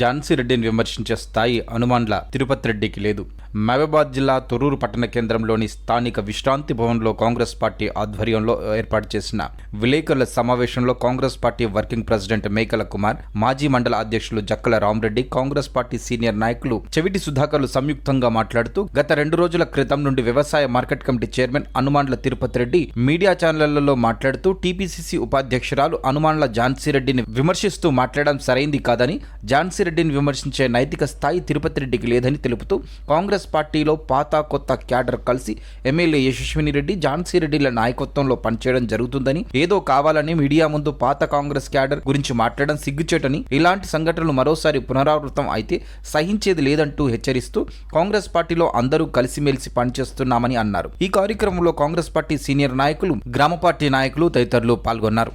ఝాన్సీ రెడ్డిని విమర్శించే స్థాయి హనుమాన్ల తిరుపతి రెడ్డికి లేదు. మహబాబాద్ జిల్లా తొర్రూరు పట్టణ కేంద్రంలోని స్థానిక విశ్రాంతి భవన్లో కాంగ్రెస్ పార్టీ ఆధ్వర్యంలో ఏర్పాటు చేసిన విలేకరుల సమావేశంలో కాంగ్రెస్ పార్టీ వర్కింగ్ ప్రెసిడెంట్ మేకల కుమార్ మాజీ మండల అధ్యక్షులు Jakkala Ramareddy Congress party senior నాయకులు చెవిటి సుధాకర్లు సంయుక్తంగా మాట్లాడుతూ గత రెండు రోజుల క్రితం నుండి వ్యవసాయ మార్కెట్ కమిటీ చైర్మన్ హనుమాన్ల తిరుపతి రెడ్డి మీడియా ఛానళ్ళలో మాట్లాడుతూ టీపీసీసీ ఉపాధ్యక్షురాలు హనుమాన్ల ఝాన్సీ రెడ్డిని విమర్శిస్తూ మాట్లాడడం సరైంది కాదని ఝాన్సీ రెడ్డిని విమర్శించే నైతిక స్థాయి తిరుపతి రెడ్డికి లేదని తెలుపుతూ కాంగ్రెస్ పార్టీలో పాత కొత్త క్యాడర్ కలిసి ఎమ్మెల్యే యశస్విని రెడ్డి ఝాన్సీ రెడ్డిల నాయకత్వంలో పనిచేయడం జరుగుతుందని ఏదో కావాలని మీడియా ముందు పాత కాంగ్రెస్ క్యాడర్ గురించి మాట్లాడడం సిగ్గుచేటని ఇలాంటి సంఘటనలు మరోసారి పునరావృతం అయితే సహించేది లేదంటూ హెచ్చరిస్తూ కాంగ్రెస్ పార్టీలో అందరూ కలిసిమెలిసి పనిచేస్తున్నామని అన్నారు. ఈ కార్యక్రమంలో కాంగ్రెస్ పార్టీ సీనియర్ నాయకులు గ్రామ పార్టీ నాయకులు తదితరులు పాల్గొన్నారు.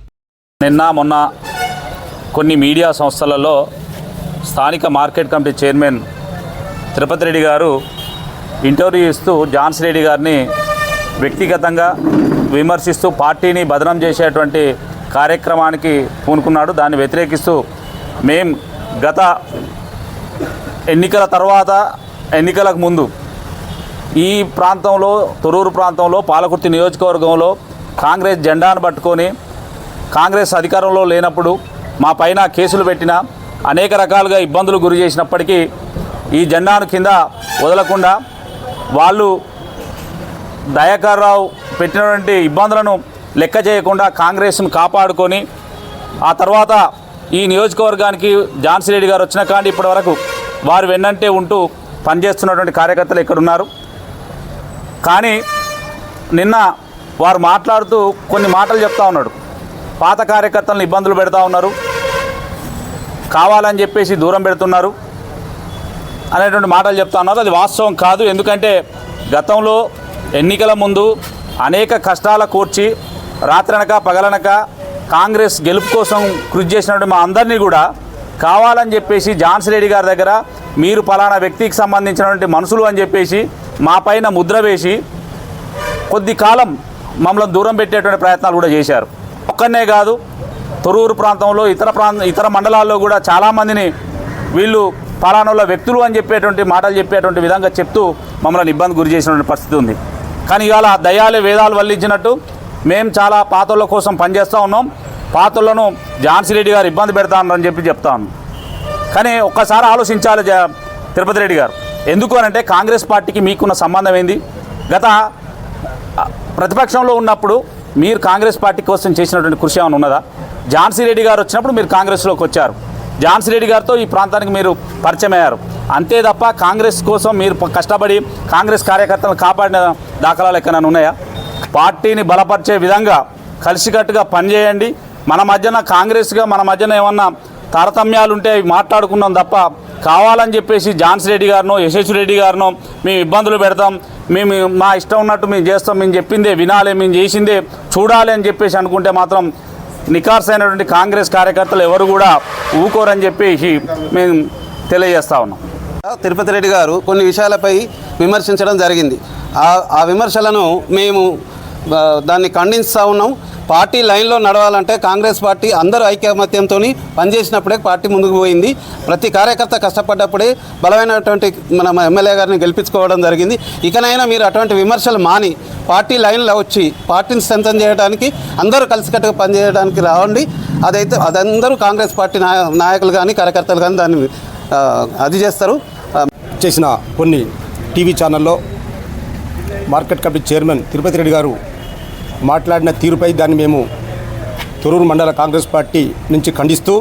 నిన్న మొన్న కొన్ని మీడియా సంస్థలలో స్థానిక market committee chairman Tirupati Reddy గారు ఇంటర్వ్యూ ఇస్తూ జాన్స్ రెడ్డి గారిని వ్యక్తిగతంగా విమర్శిస్తూ పార్టీని బదనం చేసేటువంటి కార్యక్రమానికి పూనుకున్నాడు. దాన్ని వ్యతిరేకిస్తూ మేం గత ఎన్నికల తర్వాత ఎన్నికలకు ముందు ఈ ప్రాంతంలో తొరూరు ప్రాంతంలో పాలకుర్తి నియోజకవర్గంలో కాంగ్రెస్ జెండాను పట్టుకొని కాంగ్రెస్ అధికారంలో లేనప్పుడు మా పైన కేసులు పెట్టిన అనేక రకాలుగా ఇబ్బందులు గురి చేసినప్పటికీ ఈ జెండాను కింద వదలకుండా వాళ్ళు దయాకర్ రావు పెట్టినటువంటి ఇబ్బందులను లెక్క చేయకుండా కాంగ్రెస్ను కాపాడుకొని ఆ తర్వాత ఈ నియోజకవర్గానికి ఝాన్సీ రెడ్డి గారు వచ్చిన కాండి ఇప్పటి వరకు వారు వెన్నంటే ఉంటూ పనిచేస్తున్నటువంటి కార్యకర్తలు ఇక్కడ ఉన్నారు కానీ నిన్న వారు మాట్లాడుతూ కొన్ని మాటలు చెప్తా ఉన్నాడు. పాత కార్యకర్తలను ఇబ్బందులు పెడతా ఉన్నారు. కావాలని చెప్పేసి దూరం పెడుతున్నారు అనేటువంటి మాటలు చెప్తా ఉన్నారు. అది వాస్తవం కాదు. ఎందుకంటే గతంలో ఎన్నికల ముందు అనేక కష్టాల కూర్చి రాత్రనక పగలనక కాంగ్రెస్ గెలుపు కోసం కృషి చేసినటువంటి మా అందరినీ కూడా కావాలని చెప్పేసి ఝాన్సీ రెడ్డి గారి దగ్గర మీరు ఫలానా వ్యక్తికి సంబంధించినటువంటి మనుషులు అని చెప్పేసి మా పైన ముద్ర వేసి కొద్ది కాలం మమ్మల్ని దూరం పెట్టేటువంటి ప్రయత్నాలు కూడా చేశారు. ఒక్కనే కాదు తొరూరు ప్రాంతంలో ఇతర ప్రాంత ఇతర మండలాల్లో కూడా చాలామందిని వీళ్ళు పలానాల వ్యక్తులు అని చెప్పేటువంటి మాటలు చెప్పేటువంటి విధంగా చెప్తూ మమ్మల్ని ఇబ్బంది గురి చేసినటువంటి పరిస్థితి ఉంది. కానీ ఇవాళ దయాలే వేదాలు వల్లించినట్టు మేము చాలా పాతోళ్ళ కోసం పనిచేస్తూ ఉన్నాం. పాతోళ్ళను ఝాన్సీ రెడ్డి గారు ఇబ్బంది పెడతానని చెప్పి చెప్తాను కానీ ఒక్కసారి ఆలోచించాలి జ- తిరుపతి రెడ్డి గారు. ఎందుకు అనంటే కాంగ్రెస్ పార్టీకి మీకున్న సంబంధం ఏంది? గత ప్రతిపక్షంలో ఉన్నప్పుడు మీరు కాంగ్రెస్ పార్టీ కోసం చేసినటువంటి కృషి ఏమైనా ఉన్నదా? ఝాన్సీ రెడ్డి గారు వచ్చినప్పుడు మీరు కాంగ్రెస్లోకి వచ్చారు. ఝాన్సీ రెడ్డి గారితో ఈ ప్రాంతానికి మీరు పరిచయం అయ్యారు అంతే తప్ప కాంగ్రెస్ కోసం మీరు కష్టపడి కాంగ్రెస్ కార్యకర్తలను కాపాడిన దాఖలాలు ఎక్కడైనా ఉన్నాయా? పార్టీని బలపరిచే విధంగా కలిసికట్టుగా పనిచేయండి. మన మధ్యన కాంగ్రెస్గా మన మధ్యన ఏమన్నా తారతమ్యాలు ఉంటే అవి మాట్లాడుకున్నాం తప్ప కావాలని చెప్పేసి ఝాన్సీ రెడ్డి గారినో యశస్వి రెడ్డి గారినో మేము ఇబ్బందులు పెడతాం. మేము మా ఇష్టం ఉన్నట్టు మేము చేస్తాం. మేము చెప్పిందే వినాలి మేము చేసిందే చూడాలి అని చెప్పేసి అనుకుంటే మాత్రం నికార్స్ అయినటువంటి కాంగ్రెస్ కార్యకర్తలు ఎవరు కూడా ఊకోరని చెప్పేసి మేము తెలియజేస్తా ఉన్నాం. తిరుపతి రెడ్డి గారు కొన్ని విషయాలపై విమర్శించడం జరిగింది. ఆ విమర్శలను మేము దాన్ని ఖండిస్తూ ఉన్నాం. పార్టీ లైన్లో నడవాలంటే కాంగ్రెస్ పార్టీ అందరూ ఐకమత్యంతో పనిచేసినప్పుడే పార్టీ ముందుకు పోయింది. ప్రతి కార్యకర్త కష్టపడ్డప్పుడే బలమైనటువంటి మన ఎమ్మెల్యే గారిని గెలిపించుకోవడం జరిగింది. ఇకనైనా మీరు అటువంటి విమర్శలు మాని పార్టీ లైన్లో వచ్చి పార్టీని స్ట్రెంథన్ చేయడానికి అందరూ కలిసికట్టుగా పనిచేయడానికి రావండి. అదైతే అదందరూ కాంగ్రెస్ పార్టీ నాయకులు కానీ కార్యకర్తలు కానీ దాన్ని అది చేస్తారు. చేసిన కొన్ని టీవీ ఛానల్లో market committee chairman Tirupati Reddy గారు మాట్లాడిన తీరుపై దాన్ని మేము తొరూరు మండల కాంగ్రెస్ పార్టీ నుంచి ఖండిస్తూ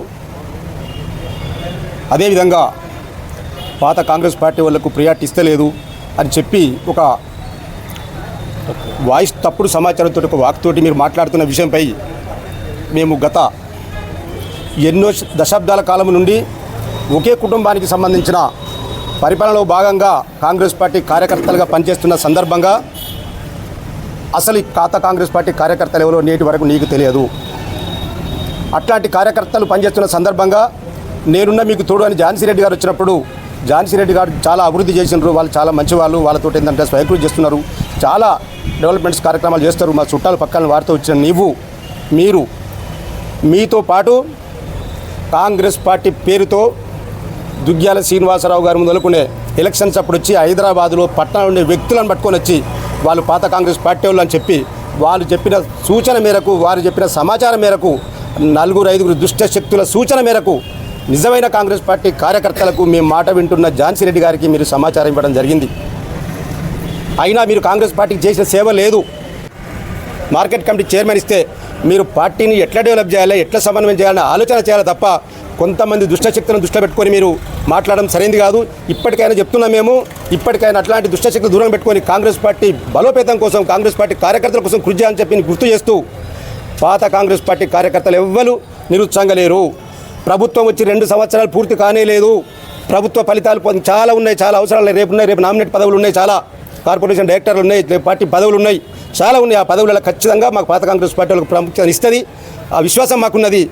అదేవిధంగా పాత కాంగ్రెస్ పార్టీ వాళ్ళకు ప్రియార్టీ ఇస్తలేదు అని చెప్పి ఒక వాయిస్ తప్పుడు సమాచారంతో ఒక వాక్తోటి మీరు మాట్లాడుతున్న విషయంపై మేము గత ఎన్నో దశాబ్దాల కాలం నుండి ఒకే కుటుంబానికి సంబంధించిన పరిపాలనలో భాగంగా కాంగ్రెస్ పార్టీ కార్యకర్తలుగా పనిచేస్తున్న సందర్భంగా అసలు ఈ ఖాతా కాంగ్రెస్ పార్టీ కార్యకర్తలు ఎవరో నేటి వరకు నీకు తెలియదు. అట్లాంటి కార్యకర్తలు పనిచేస్తున్న సందర్భంగా నేనున్న మీకు తోడు అని ఝాన్సీ రెడ్డి గారు వచ్చినప్పుడు ఝాన్సీ రెడ్డి గారు చాలా అభివృద్ధి చేసినారు వాళ్ళు చాలా మంచి వాళ్ళు వాళ్ళతో ఏంటంటే స్వయంకృతి చేస్తున్నారు. చాలా డెవలప్మెంట్స్ కార్యక్రమాలు చేస్తారు. మా చుట్టాలు పక్కన వారితో వచ్చిన నీవు మీరు మీతో పాటు కాంగ్రెస్ పార్టీ పేరుతో దుగ్గ్యాల శ్రీనివాసరావు గారు మొదలుకునే ఎలక్షన్స్ అప్పుడు వచ్చి హైదరాబాద్లో పట్టణంలో ఉండే వ్యక్తులను పట్టుకొని వచ్చి వాళ్ళు పాత కాంగ్రెస్ పార్టీ వాళ్ళు అని చెప్పి వాళ్ళు చెప్పిన సూచన మేరకు వారు చెప్పిన సమాచారం మేరకు నలుగురు ఐదుగురు దుష్ట శక్తుల సూచన మేరకు నిజమైన కాంగ్రెస్ పార్టీ కార్యకర్తలకు మేము మాట వింటున్న ఝాన్సీ రెడ్డి గారికి మీరు సమాచారం ఇవ్వడం జరిగింది. అయినా మీరు కాంగ్రెస్ పార్టీకి చేసిన సేవ లేదు. మార్కెట్ కమిటీ చైర్మన్ ఇస్తే మీరు పార్టీని ఎట్లా డెవలప్ చేయాలి ఎట్లా సమన్వయం చేయాలని ఆలోచన చేయాలి తప్ప కొంతమంది దుష్టశక్తులను దృష్టిలో పెట్టుకొని మీరు మాట్లాడడం సరైనది కాదు. ఇప్పటికైనా చెప్తున్నా మేము ఇప్పటికైనా అట్లాంటి దుష్టశక్తులు దూరం పెట్టుకొని కాంగ్రెస్ పార్టీ బలోపేతం కోసం కాంగ్రెస్ పార్టీ కార్యకర్తల కోసం కృషి చేయాలని చెప్పి గుర్తు చేస్తూ పాత కాంగ్రెస్ పార్టీ కార్యకర్తలు ఎవ్వరు నిరుత్సాహంగా లేరు. ప్రభుత్వం వచ్చి రెండు సంవత్సరాలు పూర్తి కానే లేదు. ప్రభుత్వ ఫలితాలు చాలా ఉన్నాయి చాలా అవసరాలు రేపు ఉన్నాయి రేపు నామినేట్ పదవులు ఉన్నాయి చాలా కార్పొరేషన్ డైరెక్టర్లు ఉన్నాయి రేపు పార్టీ పదవులు ఉన్నాయి చాలా ఉన్నాయి. ఆ పదవులలో ఖచ్చితంగా మాకు పాత కాంగ్రెస్ పార్టీ వాళ్ళకి ప్రాముఖ్యత ఇస్తుంది ఆ విశ్వాసం మాకున్నది.